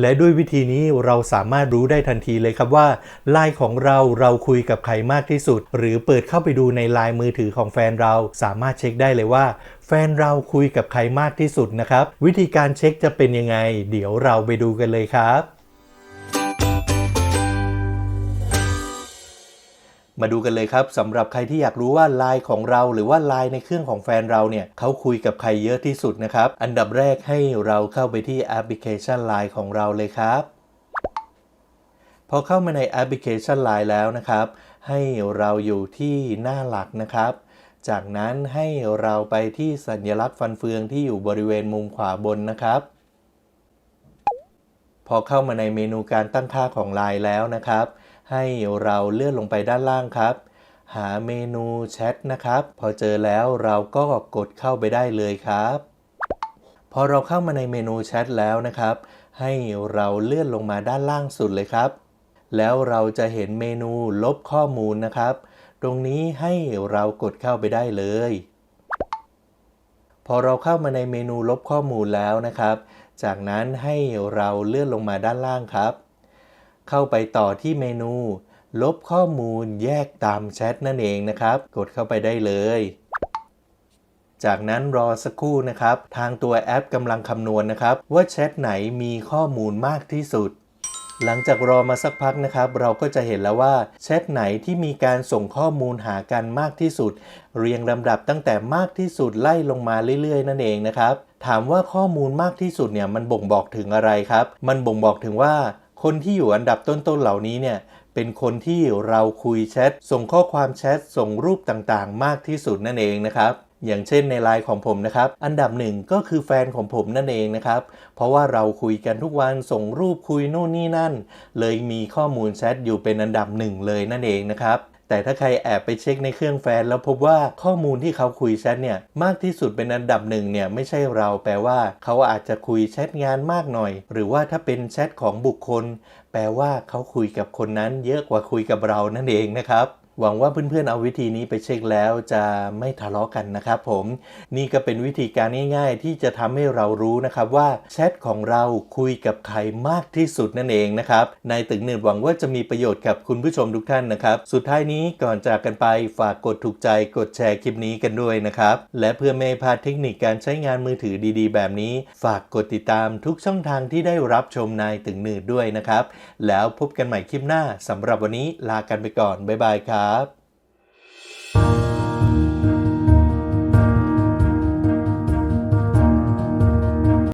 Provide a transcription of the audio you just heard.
และด้วยวิธีนี้เราสามารถรู้ได้ทันทีเลยครับว่าไลน์ของเราเราคุยกับใครมากที่สุด หรือเปิดเข้าไปดูในไลน์มือถือของแฟนเราสามารถเช็คได้เลยว่า แฟนเราคุยกับใครมากที่สุดนะครับ วิธีการเช็คจะเป็นยังไง เดี๋ยวเราไปดูกันเลยครับ มาดูกันเลยครับสำหรับใครที่อยากรู้ว่าไลน์ของเรา หรือว่าไลน์ในเครื่องของแฟนเราเนี่ยเขาคุยกับใครเยอะที่สุดนะครับ อันดับแรกให้เราเข้าไปที่แอปพลิเคชันไลน์ของเราเลยครับพอเข้ามาในแอปพลิเคชันไลน์แล้วนะครับ ให้เราอยู่ที่หน้าหลักนะครับจากนั้นให้เราไปที่สัญลักษณ์ฟันเฟืองที่อยู่บริเวณมุมขวาบนนะครับ พอเข้ามาในเมนูการตั้งค่าของไลน์แล้วนะครับ ให้เราเลื่อนลงไปด้านล่างครับ หาเมนูแชทนะครับ พอเจอแล้วเราก็กดเข้าไปได้เลยครับ พอเราเข้ามาในเมนูแชทแล้วนะครับ ให้เราเลื่อนลงมาด้านล่างสุดเลยครับ แล้วเราจะเห็นเมนูลบข้อมูลนะครับ ตรงนี้ให้เรากดเข้าไปได้เลย พอเราเข้ามาในเมนูลบข้อมูลแล้วนะครับ จากนั้นให้เราเลื่อนลงมาด้านล่างครับ เข้าไปต่อที่เมนู ลบข้อมูลแยกตามแชทนั่นเองนะครับ กดเข้าไปได้เลย จากนั้นรอสักครู่นะครับ ทางตัวแอปกำลังคำนวณนะครับ ว่าแชทไหนมีข้อมูลมากที่สุดหลังจากรอมาสักพักนะครับ เราก็จะเห็นแล้วว่าแชทไหนที่มีการส่งข้อมูลหากันมากที่สุด เรียงลำดับตั้งแต่มากที่สุดไล่ลงมาเรื่อยๆ นั่นเองนะครับ ถามว่าข้อมูลมากที่สุดเนี่ยมันบ่งบอกถึงอะไรครับ มันบ่งบอกถึงว่า คนที่อยู่อันดับต้นๆเหล่านี้เนี่ยเป็นคนที่เราคุยแชทส่งข้อความแชทส่งรูปต่างๆ มากที่สุดนั่นเองนะครับอย่างเช่นในไลน์ของผมนะครับ อันดับหนึ่งก็คือแฟนของผมนั่นเองนะครับ เพราะว่าเราคุยกันทุกวันส่งรูปคุยโน่นนี่นั่น เลยมีข้อมูลแชทอยู่เป็นอันดับหนึ่งเลยนั่นเองนะครับ แต่ถ้าใครแอบไปเช็คในเครื่องแฟน แล้วพบว่าข้อมูลที่เขาคุยแชทเนี่ยมากที่สุดเป็นอันดับหนึ่งเนี่ยไม่ใช่เราแปลว่า เขาอาจจะคุยแชทงานมากหน่อย หรือว่าถ้าเป็นแชทของบุคคล แปลว่าเขาคุยกับคนนั้นเยอะกว่าคุยกับเรานั่นเองนะครับ หวังว่าเพื่อนๆเอาวิธีนี้ไปเช็คแล้วจะไม่ทะเลาะกันนะครับผมนี่ก็เป็นวิธีการง่ายๆ ที่จะทำให้เรารู้นะครับว่าแชทของเราคุยกับใครมากที่สุดนั่นเองนะครับในตึกหนึ่งหวังว่าจะมีประโยชน์กับคุณผู้ชมทุกท่านนะครับ สุดท้ายนี้ก่อนจากกันไปฝากกดถูกใจกดแชร์คลิปนี้กันด้วยนะครับและเพื่อไม่พลาดเทคนิคการใช้งานมือถือดีๆ แบบนี้ ฝากกดติดตามทุกช่องทางที่ได้รับชมนายตึงหนืดด้วยนะครับแล้วพบกันใหม่คลิปหน้าสำหรับวันนี้ลากันไปก่อนบ๊ายบายครับ up